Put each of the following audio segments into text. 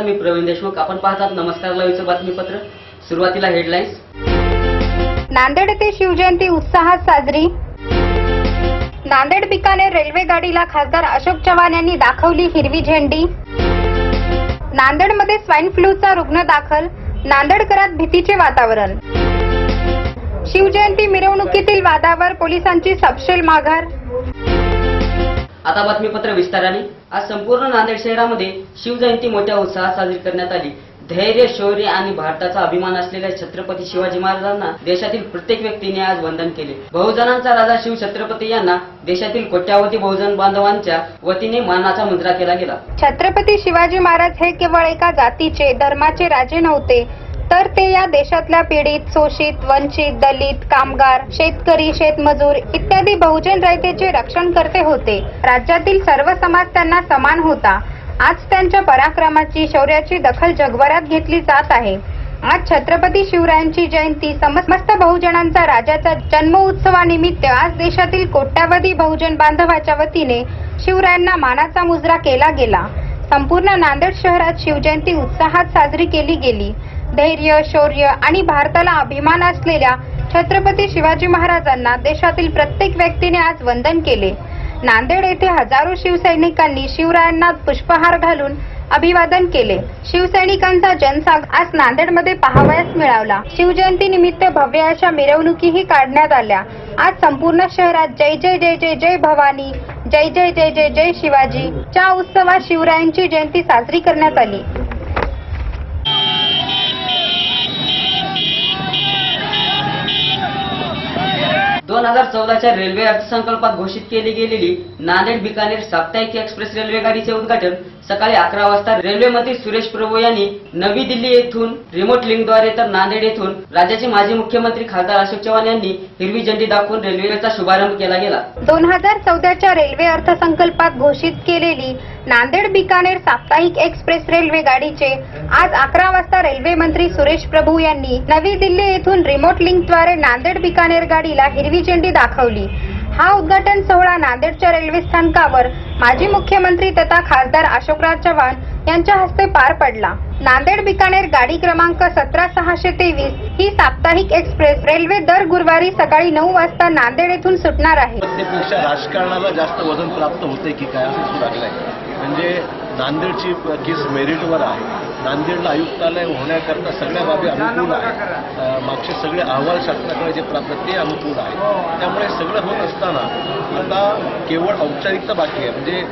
नमस्कार मी प्रवीण देशमुख. आपण पाहतात नमस्कार लाईव्हचं बातमीपत्र. सुरुवातीला हेडलाईन्स नांदेड येथे शिवजयंती उत्साहात साजरी. नांदेड बिकानेर रेल्वे गाडीला खासदार अशोक चव्हाण यांनी दाखवली हिरवी झेंडी. नांदेडमध्ये स्वाईन फ्लूचा रुग्ण दाखल. नांदेडकरात भीतीचे वातावरण. शिवजयंती मिरवणुकीतील वादावर पोलिसांची सपशेल माघार. आता बातमीपत्र विस्ताराने. आज संपूर्ण नांदेड शहरामध्ये शिवजयंती मोठ्या उत्साहात साजरी करण्यात आली. धैर्य शौर्य आणि भारताचा अभिमान असलेल्या छत्रपती शिवाजी महाराजांना देशातील प्रत्येक व्यक्तीने आज वंदन केले. बहुजनांचा राजा शिव छत्रपती यांना देशातील कोट्यावधी बहुजन बांधवांच्या वतीने मानाचा मुद्रा केला गेला. छत्रपती शिवाजी महाराज हे केवळ एका जातीचे धर्माचे राजे नव्हते तर ते या देशातल्या पीडित शोषित वंचित दलित कामगार शेतकरी शेतमजूर इत्यादी बहुजन रयतेचे रक्षण करते होते. राज्यातील सर्व समाज त्यांना समान होता. आज त्यांच्या पराक्रमाची शौर्याची दखल जगभरात घेतली जात आहे. आज छत्रपती शिवरायांची जयंती समस्त बहुजनांचा राजाचा जन्म उत्सवानिमित्त आज देशातील कोट्यावधी बहुजन बांधवाच्या वतीने शिवरायांना मानाचा मुजरा केला गेला. संपूर्ण नांदेड शहरात शिवजयंती उत्साहात साजरी केली गेली. धैर्य शौर्य आणि भारताला अभिमान असलेल्या छत्रपती शिवाजी महाराजांना देशातील प्रत्येक व्यक्तीने आज वंदन केले. नांदेड येथे हजारो शिवसैनिकांनी शिवरायांना पुष्पहार घालून अभिवादन केले. शिवसैनिकांचा जनसाग आज नांदेडमध्ये पाहावयास मिळाला. शिवजयंती निमित्त भव्य अशा मिरवणुकीही काढण्यात आल्या. आज संपूर्ण शहरात जय जय जय जय जय भवानी जय जय जय जय जय शिवाजी च्या उत्सवात शिवरायांची जयंती साजरी करण्यात आली. दोन हजार चौदाच्या रेल्वे अर्थसंकल्पात घोषित केली गेलेली नांदेड बिकानेर साप्ताहिक एक्सप्रेस रेल्वे गाडीचे उद्घाटन सकाळी अकरा वाजता रेल्वे मंत्री सुरेश प्रभू यांनी नवी दिल्ली येथून रिमोट लिंकद्वारे तर नांदेड येथून राज्याचे माजी मुख्यमंत्री खासदार अशोक चव्हाण यांनी हिरवी झेंडी दाखवून रेल्वेचा शुभारंभ केला गेला. दोन हजार चौदाच्या रेल्वे अर्थसंकल्पात घोषित केलेली नांदेड बिकानेर साप्ताहिक एक्सप्रेस रेल्वे गाडीचे आज अकरा वाजता रेल्वे मंत्री सुरेश प्रभू यांनी नवी दिल्ली येथून रिमोट लिंकद्वारे नांदेड बिकानेर गाडीला हिरवी झेंडी दाखवली. हा उद्घाटन सोहळा नांदेडच्या रेल्वे स्थानकावर माजी मुख्यमंत्री तथा खासदार अशोकराज चव्हाण यांच्या हस्ते पार पडला. नांदेड बिकानेर गाडी क्रमांक सतरा सहाशे तेवीस ही साप्ताहिक एक्सप्रेस रेल्वे दर गुरुवारी सकाळी नऊ वाजता नांदेड येथून सुटणार आहे. राजकारणाला जास्त वजन प्राप्त होते की काय असं लागलंय. म्हणजे नांदेडची केस मेरिटवर आहे. नांदेडला आयुक्तालय होण्याकरता सगळ्या बाबी अनुकूल आहेत. मागचे सगळे अहवाल शासनाकडे जे प्राप्त ते अनुकूल आहे. त्यामुळे सगळं होत असताना आता केवळ औपचारिकता बाकी आहे. म्हणजे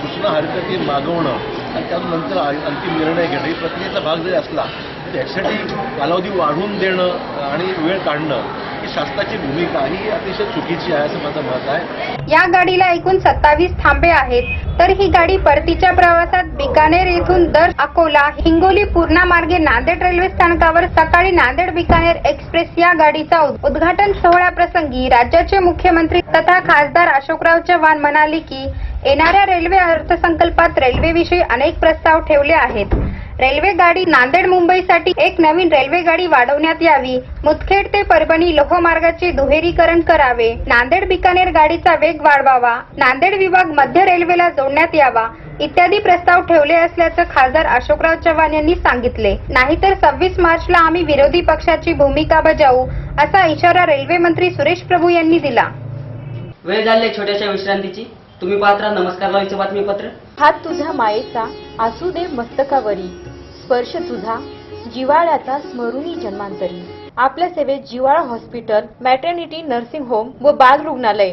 सूचना हरकती मागवणं आणि त्यानंतर अंतिम निर्णय घेणं ही प्रक्रियेचा भाग जरी असला त्यासाठी कालावधी वाढवून देणं आणि वेळ काढणं ही शासनाची भूमिका ही अतिशय चुकीची आहे असं माझं मत आहे. या गाडीला एकूण सत्तावीस थांबे आहेत. तर ही गाडी परतीच्या प्रवासात बिकानेर येथून दर अकोला हिंगोली पूर्णा मार्गे नांदेड रेल्वे स्थानकावर सकाळी नांदेड बिकानेर एक्सप्रेस या गाडीचा उद्घाटन उद्घाटन सोहळ्याप्रसंगी राज्याचे मुख्यमंत्री तथा खासदार अशोकराव चव्हाण म्हणाले की येणाऱ्या रेल्वे अर्थसंकल्पात रेल्वेविषयी अनेक प्रस्ताव ठेवले आहेत. रेल्वे गाडी नांदेड मुंबईसाठी एक नवीन रेल्वे गाडी वाढवण्यात यावी मुदखेड ते परभणी लोहमार्गाचे दुहेरीकरण करावे नांदेड बिकानेर गाडीचा वेग वाढवावा नांदेड विभाग मध्य रेल्वेला जोड जोडण्यात यावा. इत्यादी प्रस्ताव ठेवले असल्याचं खासदार अशोकराव चव्हाण यांनी सांगितले. नाहीतर सव्वीस मार्चला आम्ही विरोधी पक्षाची भूमिका बजावू असा इशारा रेल्वे मंत्री सुरेश प्रभू यांनी दिला. वेळ झाली छोट्याशा विश्रांतीची. तुम्ही पाहत राहा नमस्कार बातमीपत्र. हात तुझ्या मायेचा असू दे मस्तकावरी. स्पर्श तुझा जिवाळ्याचा स्मरुनी जन्मांतरी. आपल्या सेवेत जिवाळा हॉस्पिटल मॅटर्निटी नर्सिंग होम व बाल रुग्णालय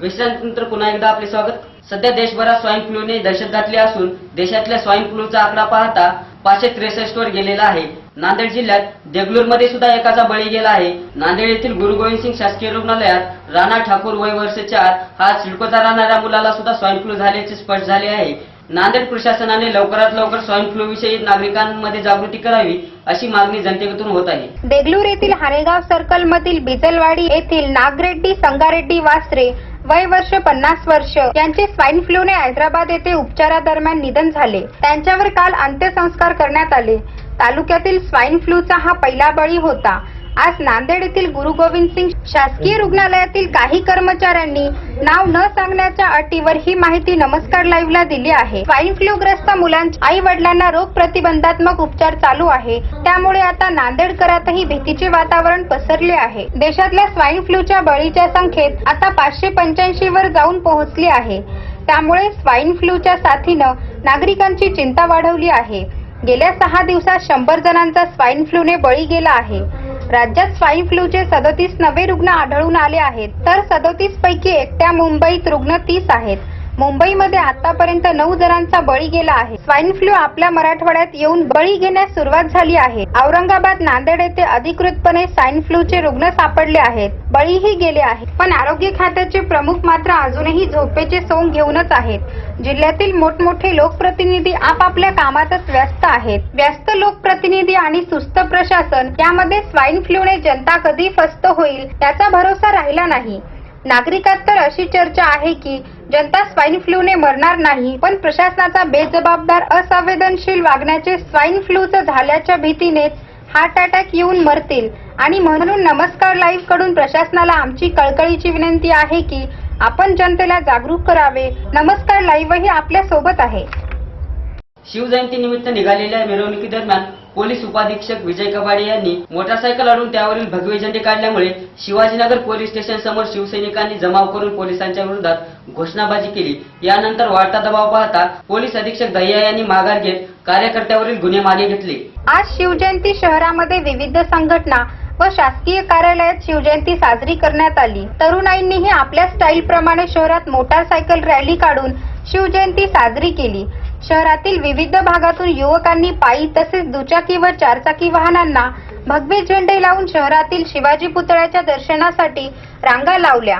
विश्रांतीनंतर पुन्हा एकदा आपले स्वागत. सध्या देशभरात स्वाईन फ्लूने दहशत घातली असून देशातल्या स्वाईन फ्लूचा आकडा पाहता पाचशे त्रेसष्ट वर गेलेला आहे. नांदेड जिल्ह्यात देगलूरमध्ये सुद्धा एकाचा बळी गेला आहे. नांदेड येथील गुरु गोविंद सिंग शासकीय रुग्णालयात राणा ठाकूर वय वर्ष चार हा सिडकोचा राहणाऱ्या मुलाला सुद्धा स्वाईन फ्लू झाल्याचे स्पष्ट झाले आहे. नांदेड प्रशासनाने लवकरात लवकर स्वाईन फ्लू विषयी नागरिकांमध्ये जागृती करावी अशी मागणी जनतेतून होत आहे. देगलूर येथील हरेगाव सर्कल मधील बिजलवाडी येथील नागरेड्डी संगारेड्डी वासरे वय वर्ष पन्नास वर्ष. यांचे स्वाईन फ्लूने हैदराबाद येथे उपचारादरम्यान निधन झाले. त्यांच्यावर काल अंत्यसंस्कार करण्यात आले. तालुक्यातील स्वाईन फ्लूचा हा पहिला बळी होता. आज नांदेड येथील गुरु गोविंद सिंग शासकीय रुग्णालयातील काही कर्मचाऱ्यांनी नाव न सांगण्याच्या अटीवर ही माहिती नमस्कार लाईव्हला दिली आहे. स्वाईन फ्लू ग्रस्त मुलांच्या आई वडिलांना रोग प्रतिबंधात्मक उपचार चालू आहे. त्यामुळे आता नांदेडकरातही भीतीचे वातावरण पसरले आहे. देशातल्या स्वाईन फ्लूच्या बळीच्या संख्येत आता पाचशे पंच्याऐंशी वर जाऊन पोहोचली आहे. त्यामुळे स्वाईन फ्लूच्या साथीनं नागरिकांची चिंता वाढवली आहे. गेल्या सहा दिवसात शंभर जणांचा स्वाईन फ्लूने बळी गेला आहे. राज्यात स्वाईन फ्लूचे सदोतीस नवे रुग्ण आढळून आले आहेत. तर सदोतीस पैकी एकट्या मुंबईत रुग्ण तीस आहेत. मुंबईमध्ये आतापर्यंत नऊ जणांचा बळी गेला आहे. स्वाईन फ्लू आपल्या मराठवाड्यात येऊन बळी घेण्यास सुरुवात झाली आहे. औरंगाबाद नांदेड येथे अधिकृतपणे स्वाईन फ्लूचे रुग्ण सापडले आहेत. बळीही गेले आहेत. पण आरोग्य खात्याचे प्रमुख मात्र अजूनही झोपेचे सोंग घेऊनच आहेत. जिल्ह्यातील मोठमोठे लोकप्रतिनिधी आपापल्या कामातच व्यस्त आहेत. व्यस्त लोकप्रतिनिधी आणि सुस्त प्रशासन यामध्ये स्वाईन फ्लूने जनता कधी फस्त होईल याचा भरोसा राहिला नाही. नागरिकात तर अशी चर्चा आहे की जनता स्वाईन फ्लूने मरणार नाही पण प्रशासनाचा बेजबाबदार असंवेदनशील वागण्याचे स्वाईन फ्लूचं झाल्याच्या भीतीनेच हार्ट अटॅक येऊन मरतील. आणि म्हणून नमस्कार लाईव्हकडून प्रशासनाला आमची कळकळीची विनंती आहे की आपण जनतेला जागरूक करावे. नमस्कार लाईव्हही आपल्यासोबत आहे. शिवजयंती निमित्त निघालेल्या मिरवणुकीदरम्यान पोलीस उपाधीक्षक विजय कबाडे यांनी मोटारसायकल आणून त्यावरील भगवे झेंडे काढल्यामुळे शिवाजीनगर पोलीस स्टेशन समोर शिवसैनिकांनी जमाव करून पोलिसांच्या विरोधात घोषणाबाजी केली. यानंतर वाढता दबाव पाहता पोलीस अधीक्षक दहिया यांनी माघार घेत कार्यकर्त्यावरील गुन्हे मागे घेतले. आज शिवजयंती शहरामध्ये विविध संघटना व शासकीय कार्यालयात शिवजयंती साजरी करण्यात आली. तरुणाईंनीही आपल्या स्टाईल प्रमाणे शहरात मोटारसायकल रॅली काढून शिवजयंती साजरी केली. शहरातील विविध भागातून युवकांनी पायी तसेच दुचाकी व चारचाकी वाहनांना भगवे झेंडे लावून शहरातील शिवाजी पुतळ्याच्या दर्शनासाठी रांगा लावल्या.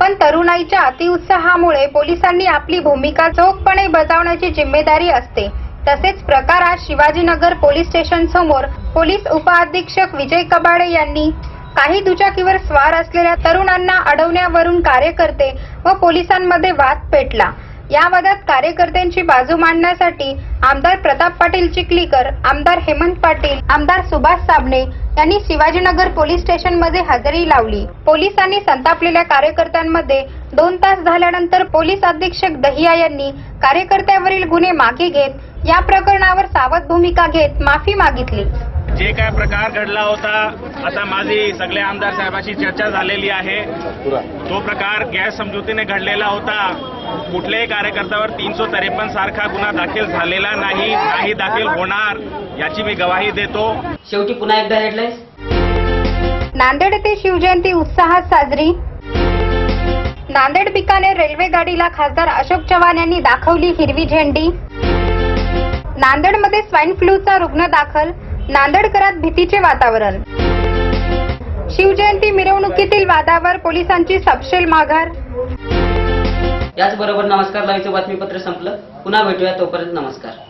पण तरुणाईच्या अतिउत्साहामुळे पोलिसांनी आपली भूमिका चोखपणे बजावण्याची जिम्मेदारी असते. तसेच प्रकार आज शिवाजीनगर पोलीस स्टेशन समोर पोलीस उपअधीक्षक विजय कबाडे यांनी काही दुचाकीवर स्वार असलेल्या तरुणांना अडवण्यावरून कार्यकर्ते व पोलिसांमध्ये वाद पेटला. या वादात कार्यकर्त्यांची बाजू मांडण्यासाठी आमदार प्रताप पाटील चिखलीकर आमदार हेमंत पाटील आमदार सुभाष साबणे यांनी शिवाजीनगर पोलीस स्टेशनमध्ये हजेरी लावली. पोलिसांनी संतापलेल्या कार्यकर्त्यांमध्ये दोन तास झाल्यानंतर पोलीस अधीक्षक दहिया यांनी कार्यकर्त्यावरील गुन्हे मागे घेत या प्रकरणावर सावध भूमिका घेत माफी मागितली. जे काय प्रकार घडला होता आता माझी सगळ्या आमदार साहेबांशी चर्चा झालेली आहे. तो प्रकार गैर समजुतीने घडलेला होता. कुठल्याही कार्यकर्त्यावर तीनशे त्रेपन्न सारखा गुन्हा दाखल झालेला नाही नाही दाखल होणार याची मी गवाही देतो. शेवटी पुन्हा एकदा हेडलाईन्स नांदेड येथे शिवजयंती उत्साहात साजरी. नांदेड बिकानेर रेल्वे गाडीला खासदार अशोक चव्हाण यांनी दाखवली हिरवी झेंडी. नांदेडमध्ये स्वाईन फ्लूचा रुग्ण दाखल. नांदेडकरात भीतीचे वातावरण. शिवजयंती मिरवणुकीतील वादावर पोलिसांची सपशेल माघार. याचबरोबर नमस्कार लाईव्हचं बातमीपत्र संपलं. पुन्हा भेटूया तोपर्यंत नमस्कार.